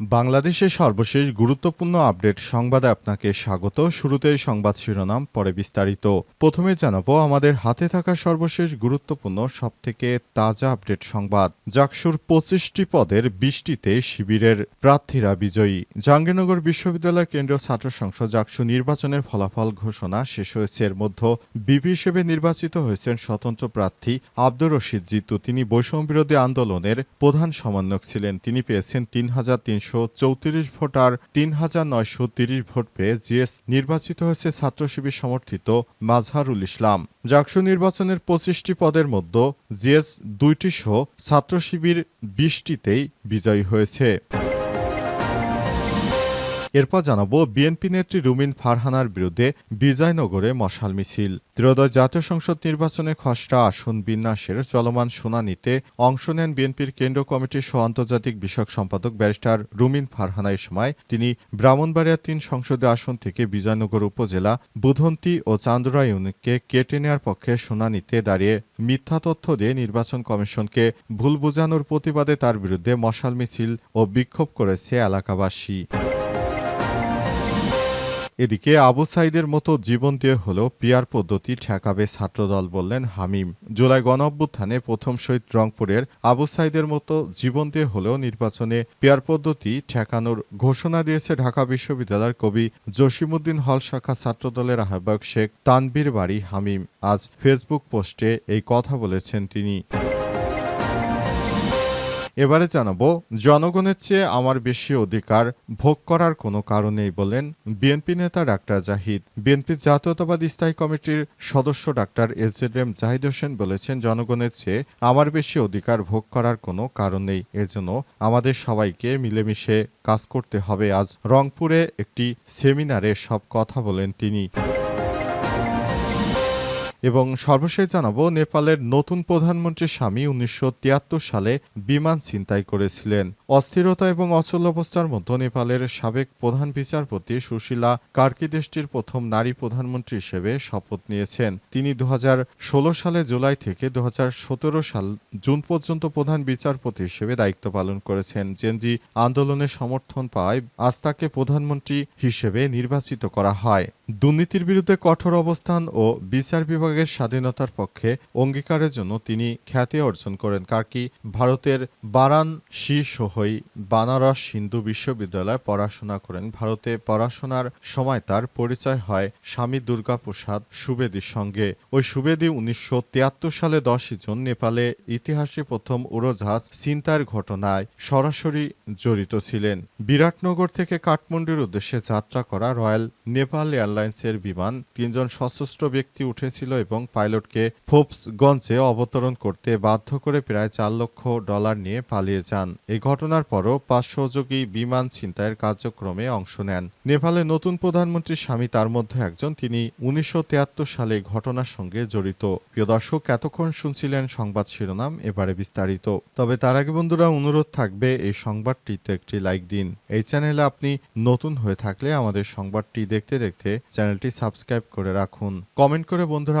বাংলাদেশের সর্বশেষ গুরুত্বপূর্ণ আপডেট সংবাদে আপনাকে স্বাগত। শুরুতেই সংবাদ শিরোনাম, পরে বিস্তারিত। প্রথমে জানাব, আমাদের হাতে থাকা সর্বশেষ গুরুত্বপূর্ণ, সবথেকে তাজা আপডেট সংবাদ। জাকসুর পঁচিশটি পদের বৃষ্টিতে শিবিরের প্রার্থীরা বিজয়ী। জাহাঙ্গীরনগর বিশ্ববিদ্যালয় কেন্দ্রীয় ছাত্র সংসদ জাকসু নির্বাচনের ফলাফল ঘোষণা শেষ হয়েছে। এর মধ্যে বিপি হিসেবে নির্বাচিত হয়েছেন স্বতন্ত্র প্রার্থী আব্দুর রশিদ জিতু। তিনি বৈষম্য বিরোধী আন্দোলনের প্রধান সমন্বয়ক ছিলেন। তিনি পেয়েছেন তিন হাজার তিনশো চৌত্রিশ ভোটার তিন হাজার নয়শো তিরিশ ভোট পেয়ে জিএস নির্বাচিত হয়েছে ছাত্র শিবির সমর্থিত মাজহারুল ইসলাম। জাকসু নির্বাচনের পঁচিশটি পদের মধ্যে জিএস দুইটি সহ ছাত্র শিবির বিশটিতেই বিজয়ী হয়েছে। এরপর জানাব বিএনপি নেত্রী রুমিন ফারহানার বিরুদ্ধে বিজয়নগরে মশাল মিছিল। ত্রয়োদশ জাতীয় সংসদ নির্বাচনে খসড়া আসন বিন্যাসের চলমান শুনানিতে অংশ নেন বিএনপির কেন্দ্রীয় কমিটির সহ আন্তর্জাতিক বিষয়ক সম্পাদক ব্যারিস্টার রুমিন ফারহানা। এই সময় তিনি ব্রাহ্মণবাড়িয়া তিন সংসদীয় আসন থেকে বিজয়নগর উপজেলা, বুধন্তি ও চান্দুরা ইউনিটকে কেটে নেওয়ার পক্ষে শুনানিতে দাঁড়িয়ে মিথ্যা তথ্য দিয়ে নির্বাচন কমিশনকে ভুল বোঝানোর প্রতিবাদে তার বিরুদ্ধে মশাল মিছিল ও বিক্ষোভ করেছে এলাকাবাসী। এদিকে আবু সাইদের মতো জীবন দিয়ে হলেও পিয়ার পদ্ধতি ঠেকাবে ছাত্রদল বললেন হামিম। জুলাই গণ অভ্যুত্থানে প্রথম শহীদ রংপুরের আবু সাইদের মতো জীবন দিয়ে হলেও নির্বাচনে পিয়ার পদ্ধতি ঠেকানোর ঘোষণা দিয়েছে ঢাকা বিশ্ববিদ্যালয়ের কবি জসিমুদ্দিন হল শাখা ছাত্রদলের আহ্বায়ক শেখ তানবীর বাড়ি হামিম। আজ ফেসবুক পোস্টে এই কথা বলেছেন তিনি। এবারে জানাব, জনগণের চেয়ে আমার বেশি অধিকার ভোগ করার কোনো কারণ নেই বলেন বিএনপি নেতা ডাক্তার জাহিদ। বিএনপির জাতীয়তাবাদী স্থায়ী কমিটির সদস্য doctor AZ M Zahid Hossain বলেছেন, জনগণের চেয়ে আমার বেশি অধিকার ভোগ করার কোনো কারণ নেই, এজন্য আমাদের সবাইকে মিলেমিশে কাজ করতে হবে। আজ রংপুরে একটি সেমিনারে সব কথা বলেন তিনি। এবং সর্বশেষ জানাব, নেপালের নতুন প্রধানমন্ত্রীর স্বামী উনিশশো তিয়াত্তর সালে বিমান ছিনতাই করেছিলেন। অস্থিরতা এবং অচল অবস্থার মধ্যে নেপালের সাবেক প্রধান বিচারপতি সুশীলা কার্কি দেশটির প্রথম নারী প্রধানমন্ত্রী হিসেবে শপথ নিয়েছেন। তিনি দু সালে জুলাই থেকে দু হাজার সতেরো সাল জুন পর্যন্ত প্রধান বিচারপতি হিসেবে দায়িত্ব পালন করেছেন। জেনজি আন্দোলনের সমর্থন পায়, আজ তাকে প্রধানমন্ত্রী হিসেবে নির্বাচিত করা হয়। দুর্নীতির বিরুদ্ধে কঠোর অবস্থান ও বিচার বিভাগের স্বাধীনতার পক্ষে অঙ্গীকারের জন্য তিনি খ্যাতি অর্জন করেন। কার্কি ভারতের বারাণসী সহই বানারস হিন্দু বিশ্ববিদ্যালয়ে পড়াশোনা করেন। ভারতে পড়াশোনার সময় তার পরিচয় হয় স্বামী দুর্গাপ্রসাদ সুবেদীর সঙ্গে। ওই সুবেদী উনিশশো তিয়াত্তর সালে দশই জুন নেপালে ইতিহাসে প্রথম উড়োজাহাজ ছিনতাইয়ের ঘটনায় সরাসরি জড়িত ছিলেন। বিরাটনগর থেকে কাঠমান্ডুর উদ্দেশ্যে যাত্রা করা রয়্যাল নেপাল এয়ারলাইন্সের বিমান তিনজন সশস্ত্র ব্যক্তি উঠেছিল এবং পাইলটকে ফোপসগঞ্জে অবতরণ করতে বাধ্য করে প্রায় চার লক্ষ ডলার নিয়ে পালিয়ে যান। এই ঘটনার পরও পাঁচ সহযোগী বিমান ছিনতাইয়ের কার্যক্রমে অংশ নেন। নেপালের নতুন প্রধানমন্ত্রীর স্বামী, তার মধ্যে একজন, তিনি উনিশশো সালে ঘটনার সঙ্গে জড়িত। প্রিয় দর্শক, এতক্ষণ শুনছিলেন সংবাদ শিরোনাম, এবারে বিস্তারিত। তবে তার আগে বন্ধুরা, অনুরোধ থাকবে এই সংবাদটিতে একটি লাইক দিন। এই চ্যানেলে আপনি নতুন হয়ে থাকলে আমাদের সংবাদটি দেখতে দেখতে চ্যানেলটি সাবস্ক্রাইব করে রাখুন। কমেন্ট করে বন্ধুরা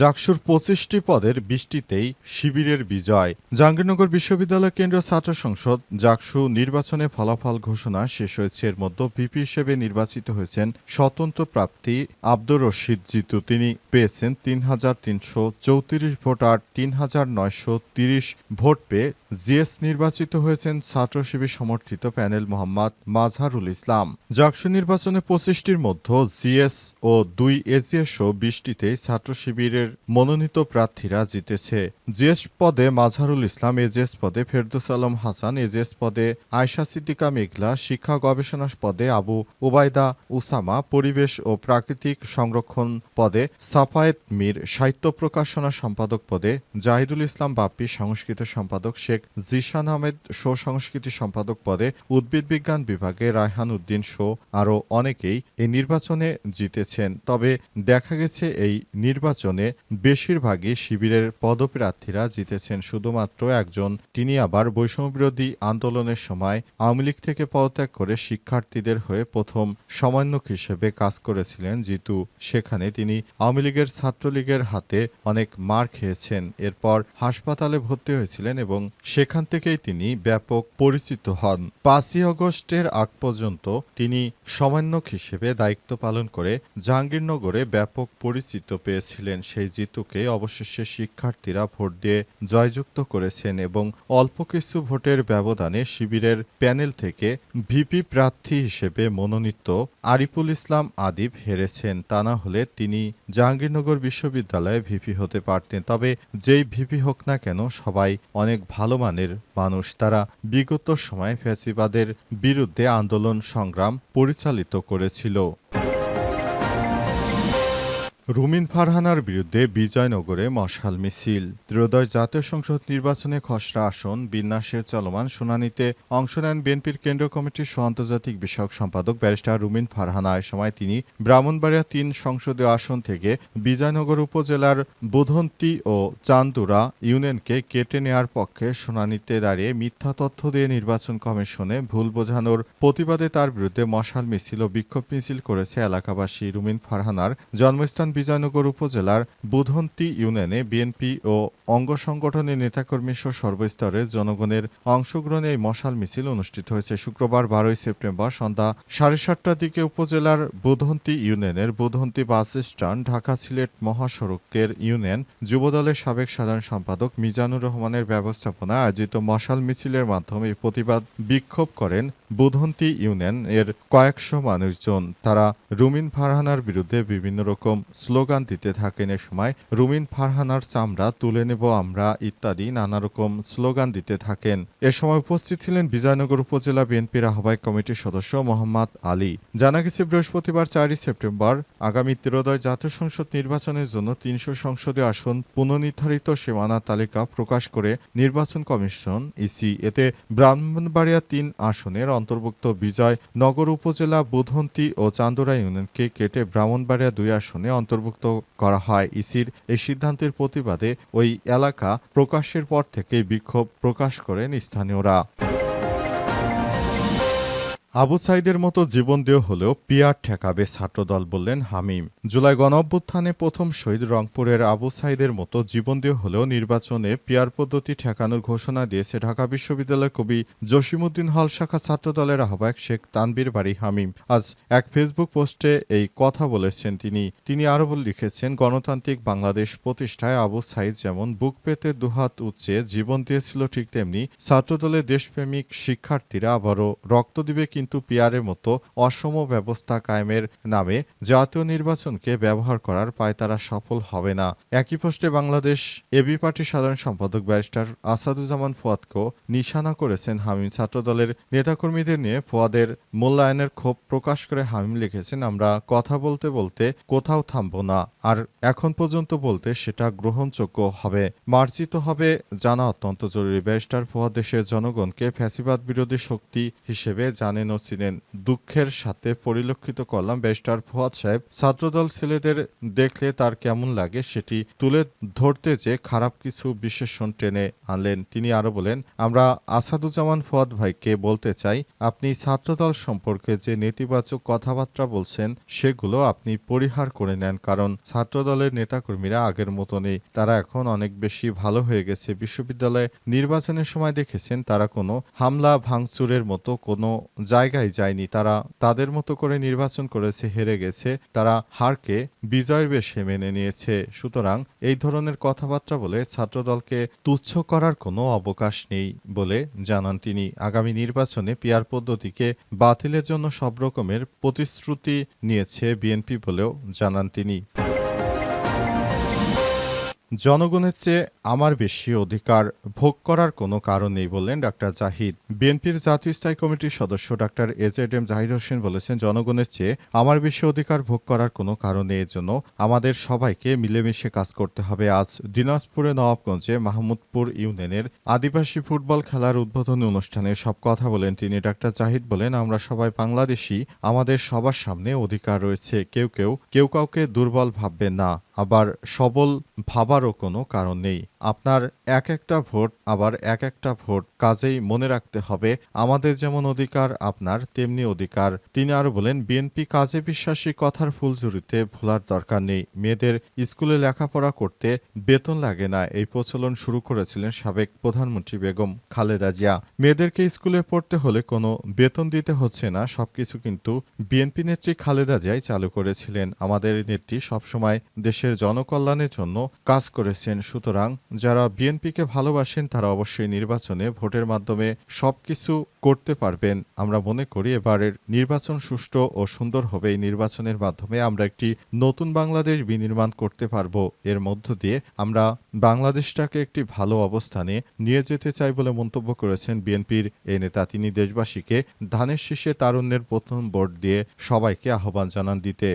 জাকসুর পঁচিশটি পদের বৃষ্টিতেই শিবিরের বিজয়। জাহাঙ্গীরনগর বিশ্ববিদ্যালয় কেন্দ্রীয় ছাত্র সংসদ জাকসু নির্বাচনে ফলাফল ঘোষণা শেষ হয়েছে। এর মধ্যে ভিপি হিসেবে নির্বাচিত হয়েছেন স্বতন্ত্র প্রাপ্তি আব্দুর রশিদ জিতু। তিনি পেয়েছেন তিন হাজার তিনশো চৌত্রিশ তিন হাজার নয়শো তিরিশ ভোট পেয়ে জিএস নির্বাচিত হয়েছেন ছাত্র শিবির সমর্থিত প্যানেল মোহাম্মদ মাজহারুল ইসলাম। জাকসু নির্বাচনে পঁচিশটির মধ্যে জিএস ও দুই এজিএস সহ বিশটিতে ছাত্র শিবিরের মনোনীত প্রার্থীরা জিতেছে। জিএস পদে মাজহারুল ইসলাম, এজিএস পদে ফেরদুস আলম হাসান, এজিএস পদে আয়সা সিদ্দিকা মেঘলা, শিক্ষা গবেষণা পদে আবু উবায়দা উসামা, পরিবেশ ও প্রাকৃতিক সংরক্ষণ পদে সাফায়েত মীর, সাহিত্য প্রকাশনা সম্পাদক পদে জাহিদুল ইসলাম বাপ্পি, সংস্কৃত সম্পাদক শেখ জিশান আহমেদ শো সংস্কৃতি সম্পাদক পদে উদ্ভিদ বিজ্ঞান বিভাগে রায়হান উদ্দিন শো আরও অনেকেই এই নির্বাচনে জিতেছেন। তবে দেখা গেছে এই নির্বাচনে বেশিরভাগই শিবিরের পদপ্রার্থীরা জিতেছেন। শুধুমাত্র একজন, তিনি আবার বৈষম্যবিরোধী আন্দোলনের সময় আওয়ামী লীগ থেকে পদত্যাগ করে শিক্ষার্থীদের হয়ে প্রথম সমন্বয়ক হিসেবে কাজ করেছিলেন জিতু। সেখানে তিনি আওয়ামী লীগের ছাত্রলীগের হাতে অনেক মার খেয়েছেন। এরপর হাসপাতালে ভর্তি হয়েছিলেন এবং সেখান থেকেই তিনি ব্যাপক পরিচিত হন। পাঁচই আগস্টের আগ পর্যন্ত তিনি সমন্বয়ক হিসেবে দায়িত্ব পালন করে জাহাঙ্গীরনগরে ব্যাপক পরিচিত পেয়েছিলেন। সেই জিতুকে অবশেষে শিক্ষার্থীরা ভোট দিয়ে জয়যুক্ত করেছেন এবং অল্প কিছু ভোটের ব্যবধানে শিবিরের প্যানেল থেকে ভিপি প্রার্থী হিসেবে মনোনীত আরিফুল ইসলাম আদিব হেরেছেন। তা না হলে তিনি জাহাঙ্গীরনগর বিশ্ববিদ্যালয়ে ভিপি হতে পারতেন। তবে যেই ভিপি হোক না কেন সবাই অনেক ভালো মানের মানুষ তারা বিগত সময়ে ফ্যাসিবাদের বিরুদ্ধে আন্দোলন সংগ্রাম পরিচালিত করেছিল। রুমিন ফারহানার বিরুদ্ধে বিজয়নগরে মশাল মিছিল। ত্রয়োদশ জাতীয় সংসদ নির্বাচনে খসড়া আসন, বিন্যাসের চলমান শুনানিতে অংশ নেন বিএনপির কেন্দ্রীয় কমিটির সহ আন্তর্জাতিক বিষয়ক সম্পাদক ব্যারিস্টার রুমিন ফারহানা। এ সময় তিনি ব্রাহ্মণবাড়িয়া তিন সংসদীয় আসন থেকে বিজয়নগর উপজেলার বুধন্তি ও চান্দুরা ইউনিয়নকে কেটে নেয়ার পক্ষে শুনানিতে দাঁড়িয়ে মিথ্যা তথ্য দিয়ে নির্বাচন কমিশনে ভুল বোঝানোর প্রতিবাদে তার বিরুদ্ধে মশাল মিছিল ও বিক্ষোভ মিছিল করেছে এলাকাবাসী। রুমিন ফারহানার জন্মস্থান বিজয়নগর উপজেলার বুধন্তি ইউনিয়নে বিএনপি ও অঙ্গ সংগঠনের নেতাকর্মী সহ সর্বস্তরের জনগণের অংশগ্রহণে এই মশাল মিছিল অনুষ্ঠিত হয়েছে। শুক্রবার বারোই সেপ্টেম্বর সন্ধ্যা সাড়ে সাতটার দিকে উপজেলার বুধন্তি ইউনিয়নের বুধন্তি বাস স্ট্যান্ড, ঢাকা সিলেট মহাসড়কের ইউনিয়ন যুবদলের সাবেক সাধারণ সম্পাদক মিজানুর রহমানের ব্যবস্থাপনায় আয়োজিত মশাল মিছিলের মাধ্যমে প্রতিবাদ বিক্ষোভ করেন বুধন্তি ইউনিয়ন এর কয়েকশো মানুষজন তারা রুমিন ফারহানার বিরুদ্ধে বিভিন্ন রকম স্লোগান দিতে থাকেন এ সময়। রুমিন ফারহানার চামড়া তুলে নেব আমরা ইত্যাদি নানা রকম স্লোগান দিতে থাকেন। এ সময় উপস্থিত ছিলেন বিজয়নগর উপজেলা বিএনপির আহ্বায়ক কমিটির সদস্য মোহাম্মদ আলী। জানা গেছে, বৃহস্পতিবার চারই সেপ্টেম্বর আগামী ত্রয়োদয় জাতীয় সংসদ নির্বাচনের জন্য তিনশো সংসদীয় আসন পুনর্নির্ধারিত সীমানা তালিকা প্রকাশ করে নির্বাচন কমিশন, ইসি, এতে ব্রাহ্মণবাড়িয়া তিন আসনের অন্তর্ভুক্ত বিজয় নগর উপজেলা বুধন্তি ও চান্দুরা ইউনিয়নকে কেটে ব্রাহ্মণবাড়িয়া দুই আসনে অন্তর্ভুক্ত করা হয়। ইসির এই সিদ্ধান্তের প্রতিবাদে ওই এলাকা প্রকাশের পর থেকে বিক্ষোভ প্রকাশ করেন স্থানীয়রা। আবু সাইদের মতো জীবন দেহ হলেও পিয়ার ঠেকাবে ছাত্রদল বললেন হামিম। জুলাই গণঅভ্যুত্থানে প্রথম শহীদ রংপুরের আবু সাইদের মতো জীবন দেহ হলেও নির্বাচনে পিয়ার পদ্ধতি ঠেকানোর ঘোষণা দিয়েছে ঢাকা বিশ্ববিদ্যালয়ের কবি জসিমুদ্দিন হল শাখা ছাত্রদলের আহ্বায়ক শেখ তানবীর বাড়ি হামিম। আজ এক ফেসবুক পোস্টে এই কথা বলেছেন তিনি। তিনি আরও লিখেছেন, গণতান্ত্রিক বাংলাদেশ প্রতিষ্ঠায় আবু সাইদ যেমন বুক পেতে দুহাত উচ্চে জীবন দিয়েছিল ঠিক তেমনি ছাত্রদলের দেশপ্রেমিক শিক্ষার্থীরা আবারও রক্ত দিবে কিন্তু পিয়ারের মতো অসম ব্যবস্থা কায়েমের নামে জাতীয় নির্বাচনকে ব্যবহার করার পায় তারা সফল হবে না। একই পোস্টে বাংলাদেশ এবি পার্টির সাধারণ সম্পাদক ব্যারিস্টার আসাদুজ্জামান ফুয়াদকেও নিশানা করেছেন হামিম। ছাত্রদলের নেতাকর্মীদের নিয়ে ফুয়াদের মূল্যায়নের ক্ষোভ প্রকাশ করে হামিম লিখেছেন, আমরা কথা বলতে বলতে কোথাও থামব না, আর এখন পর্যন্ত বলতে সেটা গ্রহণযোগ্য হবে। মার্জিত হবে জানা অত্যন্ত জরুরি। ব্যারিস্টার ফুয়াদ দেশের জনগণকে ফ্যাসিবাদ বিরোধী শক্তি হিসেবে জানেন চিনেন দুঃখের সাথে পরিলক্ষিত করলাম ব্যারিস্টার ফুয়াদ সাহেব। ছাত্রদল ছেলেদের দেখলে তার কেমন লাগে সেটি তুলে ধরতে যে খারাপ কিছু বিশেষণ টেনে আনলেন। তিনি আরও বলেন, আমরা আসাদুজ্জামান ফুয়াদ ভাইকে বলতে চাই, আপনি ছাত্রদল সম্পর্কে যে নেতিবাচক কথাবার্তা বলছেন, সেগুলো আপনি পরিহার করে নেন, কারণ ছাত্রদলের নেতাকর্মীরা আগের মতো নেই তারা এখন অনেক বেশি ভালো হয়ে গেছে। বিশ্ববিদ্যালয়ে নির্বাচনের সময় দেখেছেন তারা কোনো হামলা, ভাঙচুরের মতো কোনো জায়গায় যায়নি। তারা তাদের মতো করে নির্বাচন করেছে, হেরে গেছে। তারা হারকে বিজয়ের বেশে মেনে নিয়েছে। সুতরাং এই ধরনের কথাবার্তা বলে ছাত্রদলকে তুচ্ছ করার কোনো অবকাশ নেই বলে জানান তিনি। আগামী নির্বাচনে পিয়ার পদ্ধতিকে বাতিলের জন্য সব রকমের প্রতিশ্রুতি নিয়েছে বিএনপি বলেও জানান তিনি। জনগণের চেয়ে আমার বেশি অধিকার ভোগ করার কোনো কারণ নেই বললেন ডাক্তার জাহিদ। বিএনপির জাতীয় স্থায়ী কমিটির সদস্য doctor AZ M Zahir Hossain বলেছেন, জনগণের চেয়ে আমার বেশি অধিকার ভোগ করার কোনো কারণ নেই, এজন্য আমাদের সবাইকে মিলেমিশে কাজ করতে হবে। আজ দিনাজপুরে নবাবগঞ্জে মাহমুদপুর ইউনিয়নের আদিবাসী ফুটবল খেলার উদ্বোধনী অনুষ্ঠানে সব কথা বলেন তিনি। ডাক্তার জাহিদ বলেন, আমরা সবাই বাংলাদেশি, আমাদের সবার সামনে অধিকার রয়েছে, কেউ কেউ কেউ কাউকে দুর্বল ভাববেন না। আবার সবল ভাবারও কোনো কারণ নেই। আপনার এক একটা ভোট আবার এক একটা ভোট কাজেই মনে রাখতে হবে, আমাদের যেমন অধিকার আপনার, তেমনি অধিকার। তিনি আরও বলেন, বিএনপি কাজে বিশ্বাসী কথার ফুলঝুরিতে ভোলার দরকার নেই। মেয়েদের স্কুলে লেখাপড়া করতে বেতন লাগে না, এই প্রচলন শুরু করেছিলেন সাবেক প্রধানমন্ত্রী বেগম খালেদা জিয়া। মেয়েদেরকে স্কুলে পড়তে হলে কোনো বেতন দিতে হচ্ছে না, সবকিছু কিন্তু বিএনপি নেত্রী খালেদা জিয়াই চালু করেছিলেন। আমাদের নেত্রী সবসময় দেশের জনকল্যাণের জন্য কাজ করেছেন। সুতরাং যারা বিএনপিকে ভালোবাসেন, তারা অবশ্যই নির্বাচনে ভোটের মাধ্যমে সবকিছু করতে পারবেন। আমরা মনে করি এবারের নির্বাচন সুষ্ঠু ও সুন্দর হবে। এই নির্বাচনের মাধ্যমে আমরা একটি নতুন বাংলাদেশ বিনির্মাণ করতে পারব। এর মধ্য দিয়ে আমরা বাংলাদেশটাকে একটি ভালো অবস্থানে নিয়ে যেতে চাই বলে মন্তব্য করেছেন বিএনপির এই নেতা। তিনি দেশবাসীকে ধানের শীষে তারুণ্যের প্রথম ভোট দিয়ে সবাইকে আহ্বান জানান দিতে।